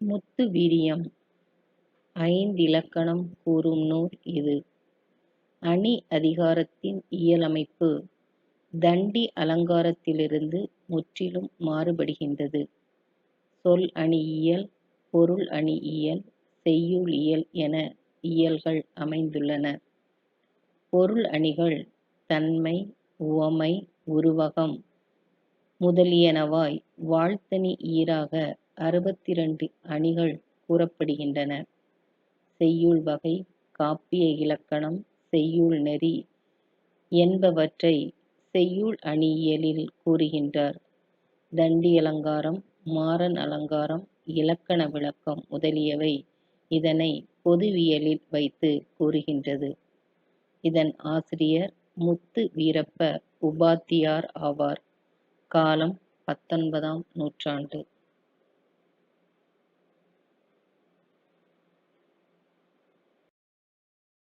முத்து வீரியம் ஐந்திலக்கணம் கூறும் நூல் இது. அணி அதிகாரத்தின் இயலமைப்பு தண்டி அலங்காரத்திலிருந்து முற்றிலும் மாறுபடுகின்றது. சொல் அணியியல், பொருள் அணியியல், செய்யுள் இயல் என இயல்கள் அமைந்துள்ளன. பொருள் அணிகள் தன்மை, உவமை, உருவகம் முதலியனவாய் வாழ்த்தணி ஈறாக அறுபத்தி ரெண்டு அணிகள் கூறப்படுகின்றன. செய்யுள் வகை, காப்பிய இலக்கணம், செய்யுள் நெறி என்பவற்றை செய்யுள் அணியியலில் கூறுகின்றார். தண்டி அலங்காரம், மாறன் அலங்காரம், இலக்கண விளக்கம் முதலியவை இதனை பொதுவியலில் வைத்து கூறுகின்றது. இதன் ஆசிரியர் முத்து வீரப்ப உபாத்தியார் ஆவார். காலம் பத்தொன்பதாம் நூற்றாண்டு.